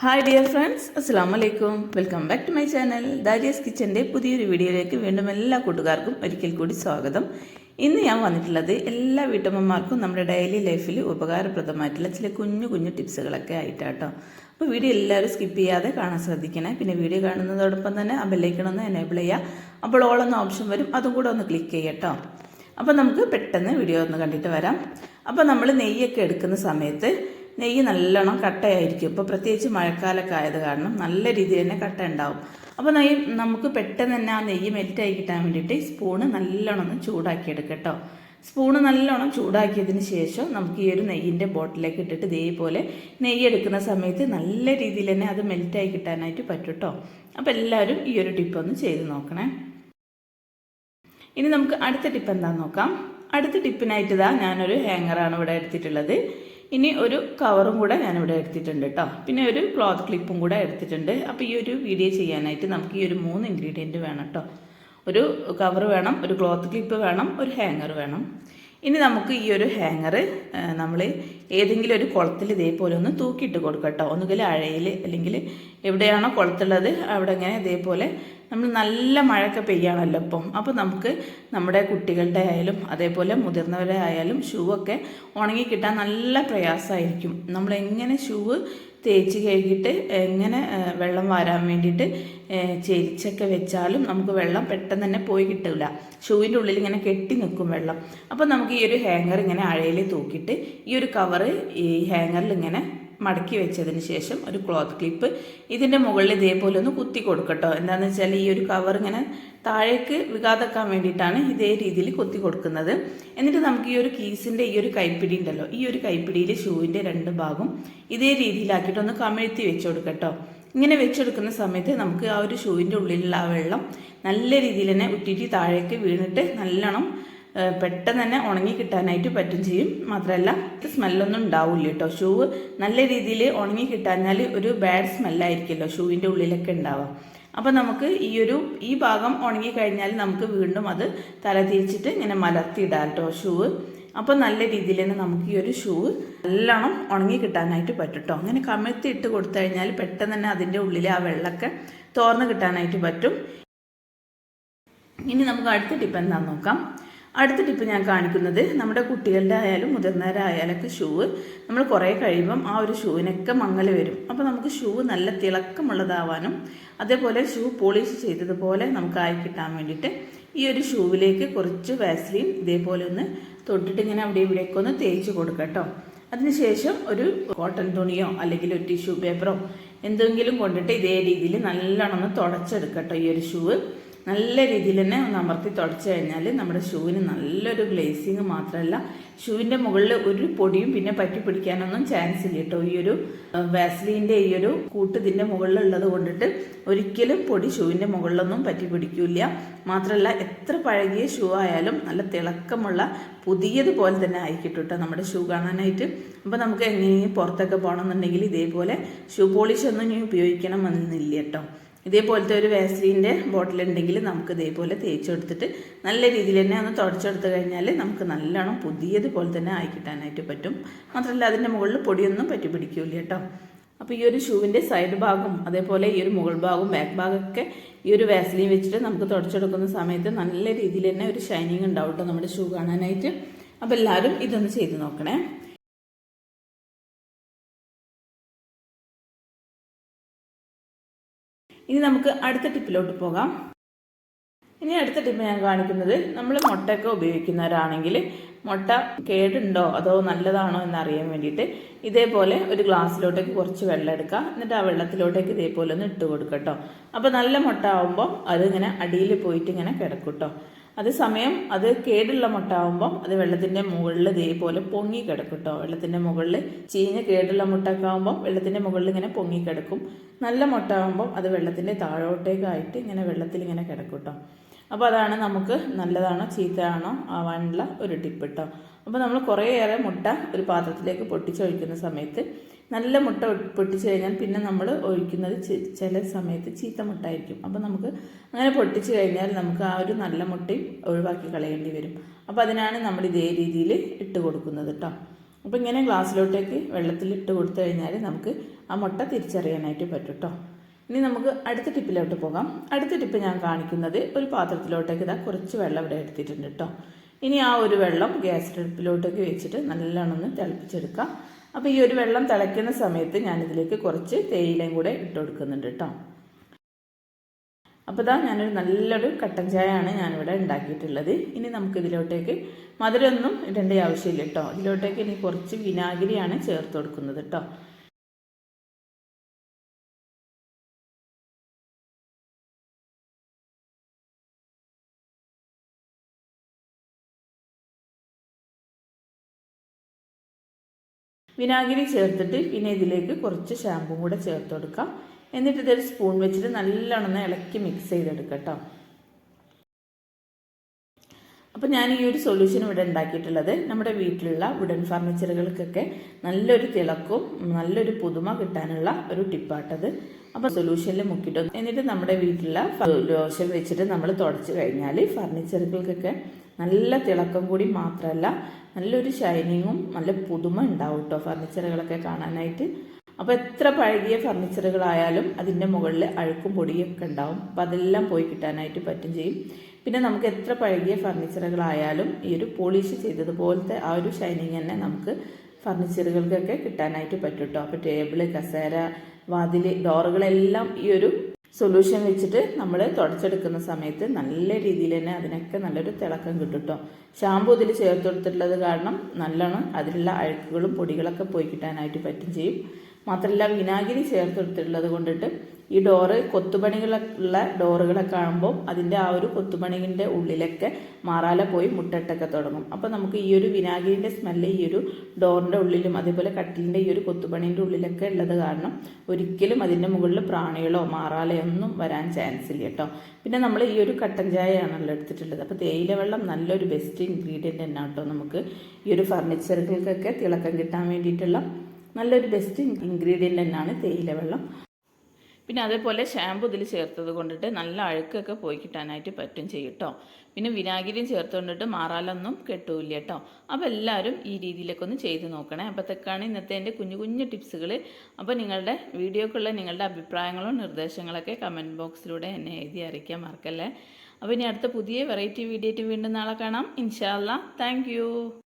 Hi dear friends അസ്സാം വലൈക്കും welcome back to my channel Darius കിച്ചന്റെ പുതിയൊരു വീഡിയോയിലേക്ക് വീണ്ടും എല്ലാ കൂട്ടുകാർക്കും ഒരിക്കൽ കൂടി സ്വാഗതം. ഇന്ന് ഞാൻ വന്നിട്ടുള്ളത് എല്ലാ വീട്ടമ്മമാർക്കും നമ്മുടെ ഡെയിലി ലൈഫിൽ ഉപകാരപ്രദമായിട്ടുള്ള ചില കുഞ്ഞു കുഞ്ഞു ടിപ്സുകളൊക്കെ ആയിട്ടാട്ടോ. അപ്പോൾ വീഡിയോ എല്ലാവരും സ്കിപ്പ് ചെയ്യാതെ കാണാൻ ശ്രദ്ധിക്കണേ. പിന്നെ വീഡിയോ കാണുന്നതോടൊപ്പം തന്നെ ആ ബെല്ലൈക്കണമെന്ന് എനേബിൾ ചെയ്യുക. അപ്പോൾ ഓളെന്ന ഓപ്ഷൻ വരും. അതും കൂടെ ഒന്ന് ക്ലിക്ക് ചെയ്യട്ടോ അപ്പോൾ നമുക്ക് പെട്ടെന്ന് വീഡിയോ ഒന്ന് കണ്ടിട്ട് വരാം. അപ്പോൾ നമ്മൾ നെയ്യൊക്കെ എടുക്കുന്ന സമയത്ത് നെയ്യ് നല്ലോണം കട്ടയായിരിക്കും. ഇപ്പോൾ പ്രത്യേകിച്ച് മഴക്കാലമൊക്കെ ആയത് കാരണം നല്ല രീതിയിൽ തന്നെ കട്ട ഉണ്ടാവും. അപ്പോൾ നെയ്യ് നമുക്ക് പെട്ടെന്ന് തന്നെ ആ നെയ്യ് മെൽറ്റായി കിട്ടാൻ വേണ്ടിയിട്ട് സ്പൂണ് നല്ലോണം ഒന്ന് ചൂടാക്കി എടുക്കട്ടോ സ്പൂണ് നല്ലോണം ചൂടാക്കിയതിന് ശേഷം നമുക്ക് ഈ ഒരു നെയ്യിന്റെ ബോട്ടിലേക്ക് ഇട്ടിട്ട് ഇതേപോലെ നെയ്യ് എടുക്കുന്ന സമയത്ത് നല്ല രീതിയിൽ തന്നെ അത് മെൽറ്റായി കിട്ടാനായിട്ട് പറ്റും കേട്ടോ അപ്പോൾ എല്ലാവരും ഈ ഒരു ടിപ്പ് ഒന്ന് ചെയ്ത് നോക്കണേ. ഇനി നമുക്ക് അടുത്ത ടിപ്പ് എന്താണെന്ന് നോക്കാം. അടുത്ത ടിപ്പിനായിട്ട് ഇതാ ഞാനൊരു ഹാങ്ങറാണ് ഇവിടെ എടുത്തിട്ടുള്ളത്. ഇനി ഒരു കവറും കൂടെ ഞാനിവിടെ എടുത്തിട്ടുണ്ട് കേട്ടോ പിന്നെ ഒരു ക്ലോത്ത് ക്ലിപ്പും കൂടെ എടുത്തിട്ടുണ്ട്. അപ്പോൾ ഈ ഒരു വീഡിയോ ചെയ്യാനായിട്ട് നമുക്ക് ഈ ഒരു മൂന്ന് ഇൻഗ്രീഡിയന്റ് വേണം കേട്ടോ ഒരു കവർ വേണം ഒരു ക്ലോത്ത് ക്ലിപ്പ് വേണം ഒരു ഹാങ്ങർ വേണം. ഇനി നമുക്ക് ഈ ഒരു ഹാങ്ങർ നമ്മൾ ഏതെങ്കിലും ഒരു കുളത്തിൽ ഇതേപോലെ ഒന്ന് തൂക്കിയിട്ട് കൊടുക്കുക കേട്ടോ ഒന്നുകിൽ അഴയിൽ അല്ലെങ്കിൽ എവിടെയാണോ കുളത്തുള്ളത് അവിടെ ഇങ്ങനെ ഇതേപോലെ നമ്മൾ നല്ല മഴയൊക്കെ പെയ്യാണല്ലോ ഇപ്പം. അപ്പോൾ നമുക്ക് നമ്മുടെ കുട്ടികളുടെ ആയാലും അതേപോലെ മുതിർന്നവരെ ആയാലും ഷൂ ഒക്കെ ഉണങ്ങി കിട്ടാൻ നല്ല പ്രയാസമായിരിക്കും. നമ്മൾ എങ്ങനെ ഷൂ തേച്ച് കഴുകിയിട്ട് എങ്ങനെ വെള്ളം വാരാൻ വേണ്ടിയിട്ട് ചെരിച്ചൊക്കെ വെച്ചാലും നമുക്ക് വെള്ളം പെട്ടെന്ന് തന്നെ പോയി കിട്ടില്ല ഷൂവിന്റെ ഉള്ളിൽ ഇങ്ങനെ കെട്ടി നിൽക്കും വെള്ളം. അപ്പോൾ നമുക്ക് ഈ ഒരു ഹാങ്ങർ ഇങ്ങനെ അഴയിൽ തൂക്കിയിട്ട് ഈ ഒരു കവറ് ഈ ഹാങ്ങറിൽ ഇങ്ങനെ മടക്കി വെച്ചതിന് ശേഷം ഒരു ക്ലോത്ത് ക്ലിപ്പ്. ഇതിന്റെ മുകളിൽ ഇതേപോലെ ഒന്ന് കുത്തി കൊടുക്കട്ടോ. എന്താണെന്ന് വെച്ചാൽ ഈ ഒരു കവർ ഇങ്ങനെ താഴേക്ക് വികാതെക്കാൻ വേണ്ടിയിട്ടാണ് ഇതേ രീതിയിൽ കുത്തി കൊടുക്കുന്നത്. എന്നിട്ട് നമുക്ക് ഈ ഒരു കീസിന്റെ ഈ ഒരു കൈപ്പിടി ഉണ്ടല്ലോ ഈ ഒരു കൈപ്പിടിയിൽ ഷൂവിന്റെ രണ്ട് ഭാഗം ഇതേ രീതിയിലാക്കിയിട്ട് ഒന്ന് കമിഴ്ത്തി വെച്ച് കൊടുക്കട്ടോ ഇങ്ങനെ വെച്ചെടുക്കുന്ന സമയത്ത് നമുക്ക് ആ ഒരു ഷൂവിന്റെ ഉള്ളിലുള്ള ആ വെള്ളം നല്ല രീതിയിൽ തന്നെ ഉറ്റിറ്റി താഴേക്ക് വീണിട്ട് നല്ലോണം പെട്ടെന്ന് തന്നെ ഉണങ്ങി കിട്ടാനായിട്ട് പറ്റും ചെയ്യും. മാത്രമല്ല സ്മെല്ലൊന്നും ഉണ്ടാവില്ല കേട്ടോ. ഷൂ നല്ല രീതിയിൽ ഉണങ്ങി കിട്ടാഞ്ഞാൽ ഒരു ബാഡ് സ്മെല്ലായിരിക്കുമല്ലോ ഷൂവിന്റെ ഉള്ളിലൊക്കെ ഉണ്ടാവാം അപ്പോൾ നമുക്ക് ഈ ഒരു ഈ ഭാഗം ഉണങ്ങി കഴിഞ്ഞാൽ നമുക്ക് വീണ്ടും അത് തല തിരിച്ചിട്ട് ഇങ്ങനെ മലർത്തിയിടാം കേട്ടോ ഷൂവ് അപ്പോൾ നല്ല രീതിയിൽ തന്നെ നമുക്ക് ഈ ഒരു ഷൂ നല്ലോണം ഉണങ്ങി കിട്ടാനായിട്ട് പറ്റും കേട്ടോ. അങ്ങനെ കമിഴ്ത്തി ഇട്ട് കൊടുത്തു കഴിഞ്ഞാൽ പെട്ടെന്ന് തന്നെ അതിന്റെ ഉള്ളിലെ ആ വെള്ളമൊക്കെ തോർന്ന് കിട്ടാനായിട്ട് പറ്റും. ഇനി നമുക്ക് അടുത്ത ടിപ്പ് എന്താണെന്ന് നോക്കാം. അടുത്ത ടിപ്പ് ഞാൻ കാണിക്കുന്നത് നമ്മുടെ കുട്ടികളുടെ ആയാലും മുതിർന്നവരായാലൊക്കെ ഷൂവ് നമ്മൾ കുറേ കഴിയുമ്പം ആ ഒരു ഷൂവിനൊക്കെ മങ്ങൽ വരും. അപ്പോൾ നമുക്ക് ഷൂ നല്ല തിളക്കമുള്ളതാവാനും അതേപോലെ ഷൂ പോളിഷ് ചെയ്തതുപോലെ നമുക്ക് ആയി കിട്ടാൻ വേണ്ടിയിട്ട് ഈ ഒരു ഷൂവിലേക്ക് കുറച്ച് വാസ്ലിൻ ഇതേപോലെ ഒന്ന് തൊട്ടിട്ട് ഇങ്ങനെ അവിടെ ഇവിടെയൊക്കെ ഒന്ന് തേച്ച് കൊടുക്കുക കേട്ടോ. അതിനുശേഷം ഒരു കോട്ടൺ തുണിയോ അല്ലെങ്കിൽ ഒരു ടിഷ്യൂ പേപ്പറോ എന്തെങ്കിലും കൊണ്ടിട്ട് ഇതേ രീതിയിൽ നല്ലോണം ഒന്ന് തുടച്ചെടുക്കട്ടോ ഈ ഒരു ഷൂവ് നല്ല രീതിയിൽ തന്നെ ഒന്ന് അമർത്തി തുടച്ചു കഴിഞ്ഞാൽ നമ്മുടെ ഷൂവിന് നല്ലൊരു ഗ്ലേസിങ് മാത്രമല്ല ഷൂവിന്റെ മുകളിൽ ഒരു പൊടിയും പിന്നെ പറ്റി പിടിക്കാനൊന്നും ചാൻസ് ഇല്ല കേട്ടോ. ഈയൊരു വാസ്ലീന്റെ ഈ ഒരു കൂട്ട് ഇതിന്റെ മുകളിലുള്ളത് കൊണ്ടിട്ട് ഒരിക്കലും പൊടി ഷൂവിന്റെ മുകളിലൊന്നും പറ്റി പിടിക്കില്ല. മാത്രമല്ല എത്ര പഴകിയ ഷൂ ആയാലും നല്ല തിളക്കമുള്ള പുതിയതുപോലെ തന്നെ ആയിക്കിട്ടു കേട്ടോ നമ്മുടെ ഷൂ കാണാനായിട്ട്. അപ്പോൾ നമുക്ക് എങ്ങനെയും പുറത്തൊക്കെ പോകണമെന്നുണ്ടെങ്കിൽ ഇതേപോലെ ഷൂ പോളിഷ് ഒന്നും ഇനി ഉപയോഗിക്കണമെന്നില്ല കേട്ടോ. ഇതേപോലത്തെ ഒരു വാസ്ലീന്റെ ബോട്ടിൽ ഉണ്ടെങ്കിൽ നമുക്ക് ഇതേപോലെ തേച്ച് കൊടുത്തിട്ട് നല്ല രീതിയിൽ തന്നെ ഒന്ന് തുടച്ചെടുത്ത് കഴിഞ്ഞാൽ നമുക്ക് നല്ലോണം പുതിയതുപോലെ തന്നെ ആയി കിട്ടാനായിട്ട് പറ്റും. മാത്രമല്ല അതിന്റെ മുകളിൽ പൊടിയൊന്നും പറ്റി പിടിക്കില്ല കേട്ടോ. അപ്പോൾ ഈ ഒരു ഷൂവിന്റെ സൈഡ് ഭാഗം അതേപോലെ ഈ ഒരു മുകൾ ഭാഗവും ബാക്ക് ഭാഗമൊക്കെ ഈ ഒരു വാസ്ലീൻ വെച്ചിട്ട് നമുക്ക് തുടച്ചെടുക്കുന്ന സമയത്ത് നല്ല രീതിയിൽ തന്നെ ഒരു ഷൈനിങ് ഉണ്ടാവും കേട്ടോ നമ്മുടെ ഷൂ കാണാനായിട്ട്. അപ്പോൾ എല്ലാവരും ഇതൊന്ന് ചെയ്ത് നോക്കണേ. ഇനി നമുക്ക് അടുത്ത ടിപ്പിലോട്ട് പോകാം. ഇനി അടുത്ത ടിപ്പ് ഞാൻ കാണിക്കുന്നത് നമ്മൾ മുട്ടയൊക്കെ ഉപയോഗിക്കുന്നവരാണെങ്കിൽ മുട്ട കേടുണ്ടോ അതോ നല്ലതാണോ എന്നറിയാൻ വേണ്ടിയിട്ട് ഇതേപോലെ ഒരു ഗ്ലാസ്സിലോട്ടേക്ക് കുറച്ച് വെള്ളം എടുക്കുക. എന്നിട്ട് ആ വെള്ളത്തിലോട്ടേക്ക് ഇതേപോലെ ഒന്ന് ഇട്ട് കൊടുക്കട്ടോ അപ്പോൾ നല്ല മുട്ട ആകുമ്പോൾ അതിങ്ങനെ അടിയിൽ പോയിട്ട് ഇങ്ങനെ കിടക്കും കേട്ടോ അതേസമയം അത് കേടുള്ള മുട്ട ആകുമ്പം അത് വെള്ളത്തിന്റെ മുകളിൽ ഇതേപോലെ പൊങ്ങി കിടക്കും കേട്ടോ വെള്ളത്തിന്റെ മുകളിൽ ചീഞ്ഞ കേടുള്ള മുട്ടൊക്കെ ആകുമ്പം വെള്ളത്തിന്റെ മുകളിൽ ഇങ്ങനെ പൊങ്ങി കിടക്കും. നല്ല മുട്ട ആകുമ്പം അത് വെള്ളത്തിന്റെ താഴോട്ടേക്കായിട്ട് ഇങ്ങനെ വെള്ളത്തിൽ ഇങ്ങനെ കിടക്കും കേട്ടോ അപ്പോൾ അതാണ് നമുക്ക് നല്ലതാണോ ചീത്തയാണോ ആവാനുള്ള ഒരു ടിപ്പ് കേട്ടോ അപ്പോൾ നമ്മൾ കുറേയേറെ മുട്ട ഒരു പാത്രത്തിലേക്ക് പൊട്ടിച്ചൊഴിക്കുന്ന സമയത്ത് നല്ല മുട്ട പൊട്ടിച്ച് കഴിഞ്ഞാൽ പിന്നെ നമ്മൾ ഒഴിക്കുന്നത് ചില സമയത്ത് ചീത്ത മുട്ട ആയിരിക്കും അപ്പോൾ നമുക്ക് അങ്ങനെ പൊട്ടിച്ച് കഴിഞ്ഞാൽ നമുക്ക് ആ ഒരു നല്ല മുട്ടയും ഒഴിവാക്കി കളയേണ്ടി വരും. അപ്പോൾ അതിനാണ് നമ്മൾ ഇതേ രീതിയിൽ ഇട്ട് കൊടുക്കുന്നത് കേട്ടോ അപ്പോൾ ഇങ്ങനെ ഗ്ലാസ്സിലോട്ടേക്ക് വെള്ളത്തിൽ ഇട്ട് കൊടുത്തു കഴിഞ്ഞാൽ നമുക്ക് ആ മുട്ട തിരിച്ചറിയാനായിട്ട് പറ്റും കേട്ടോ ഇനി നമുക്ക് അടുത്ത ടിപ്പിലോട്ട് പോകാം. അടുത്ത ടിപ്പ് ഞാൻ കാണിക്കുന്നത് ഒരു പാത്രത്തിലോട്ടേക്ക് ഇതാ കുറച്ച് വെള്ളം ഇവിടെ എടുത്തിട്ടുണ്ട് കേട്ടോ ഇനി ആ ഒരു വെള്ളം ഗ്യാസ് അടുപ്പിലോട്ടേക്ക് വെച്ചിട്ട് നല്ലോണം ഒന്ന് തിളപ്പിച്ചെടുക്കാം. അപ്പോൾ ഈ ഒരു വെള്ളം തിളയ്ക്കുന്ന സമയത്ത് ഞാനിതിലേക്ക് കുറച്ച് തേയിലയും കൂടെ ഇട്ട് കൊടുക്കുന്നുണ്ട് കേട്ടോ അപ്പോൾ ഇതാ ഞാനൊരു നല്ലൊരു കട്ടൻ ചായയാണ് ഞാനിവിടെ ഉണ്ടാക്കിയിട്ടുള്ളത്. ഇനി നമുക്ക് ഇതിലോട്ടേക്ക് മധുരമൊന്നും ഇടേണ്ട ആവശ്യമില്ല കേട്ടോ ഇതിലോട്ടേക്ക് ഇനി കുറച്ച് വിനാഗിരിയാണ് ചേർത്ത് കൊടുക്കുന്നത് കേട്ടോ വിനാഗിരി ചേർത്തിട്ട് പിന്നെ ഇതിലേക്ക് കുറച്ച് ഷാമ്പും കൂടെ ചേർത്ത് കൊടുക്കാം. എന്നിട്ട് ഇതൊരു സ്പൂൺ വെച്ചിട്ട് നല്ലോണം ഇളക്കി മിക്സ് ചെയ്തെടുക്കാം കേട്ടോ അപ്പോൾ ഞാൻ ഈ ഒരു സൊല്യൂഷൻ ഇവിടെ ഉണ്ടാക്കിയിട്ടുള്ളത് നമ്മുടെ വീട്ടിലുള്ള വുഡൻ ഫർണിച്ചറുകൾക്കൊക്കെ നല്ലൊരു തിളക്കും നല്ലൊരു പുതുമ കിട്ടാനുള്ള ഒരു ടിപ്പാട്ടത് അപ്പോൾ സൊല്യൂഷനിൽ മുക്കിയിട്ട് എന്നിട്ട് നമ്മുടെ വീട്ടിലുള്ള ലോഷൻ വെച്ചിട്ട് നമ്മൾ തുടച്ച് കഴിഞ്ഞാൽ ഫർണിച്ചറുകൾക്കൊക്കെ നല്ല തിളക്കം കൂടി മാത്രമല്ല നല്ലൊരു ഷൈനിങ്ങും നല്ല പുതുമ ഉണ്ടാവും കേട്ടോ ഫർണിച്ചറുകളൊക്കെ കാണാനായിട്ട്. അപ്പോൾ എത്ര പഴകിയ ഫർണിച്ചറുകളായാലും അതിന്റെ മുകളിൽ അഴുക്കും പൊടിയൊക്കെ ഉണ്ടാവും. അപ്പോൾ അതെല്ലാം പോയി കിട്ടാനായിട്ട് പറ്റും ചെയ്യും. പിന്നെ നമുക്ക് എത്ര പഴകിയ ഫർണിച്ചറുകളായാലും ഈ ഒരു പോളിഷ് ചെയ്തതുപോലത്തെ ആ ഒരു ഷൈനിങ് തന്നെ നമുക്ക് ഫർണിച്ചറുകൾക്കൊക്കെ കിട്ടാനായിട്ട് പറ്റും കേട്ടോ അപ്പോൾ ടേബിൾ കസേര വാതിൽ ഡോറുകളെല്ലാം ഈ ഒരു സൊല്യൂഷൻ വെച്ചിട്ട് നമ്മൾ തുടച്ചെടുക്കുന്ന സമയത്ത് നല്ല രീതിയിൽ തന്നെ അതിനൊക്കെ നല്ലൊരു തിളക്കം കിട്ടും കേട്ടോ ഷാമ്പു ഇതിൽ ചേർത്ത് കൊടുത്തിട്ടുള്ളത് കാരണം നല്ലോണം അതിലുള്ള അഴുക്കുകളും പൊടികളൊക്കെ പോയി കിട്ടാനായിട്ട് പറ്റും ചെയ്യും. മാത്രമല്ല വിനാഗിരി ചേർത്ത് കൊടുത്തിട്ടുള്ളത് കൊണ്ടിട്ട് ഈ ഡോറ് കൊത്തുപണികളുള്ള ഡോറുകളെ കാണുമ്പോൾ അതിന്റെ ആ ഒരു കൊത്തുപണിന്റെ ഉള്ളിലൊക്കെ മാറാല പോയി മുട്ടട്ടൊക്കെ തുടങ്ങും. അപ്പോൾ നമുക്ക് ഈ ഒരു വിനാഗിരിന്റെ സ്മെല്ല് ഈ ഒരു ഡോറിന്റെ ഉള്ളിലും അതേപോലെ കട്ടിലിന്റെ ഈ ഒരു കൊത്തുപണീന്റെ ഉള്ളിലൊക്കെ ഉള്ളത് കാരണം ഒരിക്കലും അതിന്റെ മുകളിൽ പ്രാണികളോ മാറാലയോ ഒന്നും വരാൻ ചാൻസ് ഇല്ല കേട്ടോ പിന്നെ നമ്മൾ ഈ ഒരു കട്ടൻ ചായയാണല്ലോ എടുത്തിട്ടുള്ളത്. അപ്പോൾ തേയില വെള്ളം നല്ലൊരു ബെസ്റ്റ് ഇൻഗ്രീഡിയന്റ് തന്നെ കേട്ടോ നമുക്ക് ഈ ഒരു ഫർണിച്ചറുകൾക്കൊക്കെ തിളക്കം കിട്ടാൻ വേണ്ടിയിട്ടുള്ള നല്ലൊരു ബെസ്റ്റ് ഇൻഗ്രീഡിയന്റ് തന്നെയാണ് തേയില വെള്ളം. പിന്നെ അതേപോലെ ഷാമ്പു ഇതിൽ ചേർത്തത് കൊണ്ടിട്ട് നല്ല അഴുക്കൊക്കെ പോയി കിട്ടാനായിട്ട് പറ്റും ചെയ്യും കേട്ടോ പിന്നെ വിനാഗിരിയും ചേർത്തുകൊണ്ടിട്ട് മാറാലൊന്നും കെട്ടൂല്ല കേട്ടോ അപ്പോൾ എല്ലാവരും ഈ രീതിയിലൊക്കെ ഒന്ന് ചെയ്ത് നോക്കണേ. അപ്പോഴത്തേക്കാണ് ഇന്നത്തെ എന്റെ കുഞ്ഞു കുഞ്ഞു ടിപ്സുകൾ അപ്പോൾ നിങ്ങളുടെ വീഡിയോക്കുള്ള നിങ്ങളുടെ അഭിപ്രായങ്ങളും നിർദ്ദേശങ്ങളൊക്കെ കമന്റ് ബോക്സിലൂടെ എന്നെ എഴുതി അറിയിക്കാൻ മറക്കല്ലേ. അപ്പോൾ ഇനി അടുത്ത പുതിയ വെറൈറ്റി വീഡിയോ വീണ്ടും നാളെ കാണാം. ഇൻഷാല്ല താങ്ക്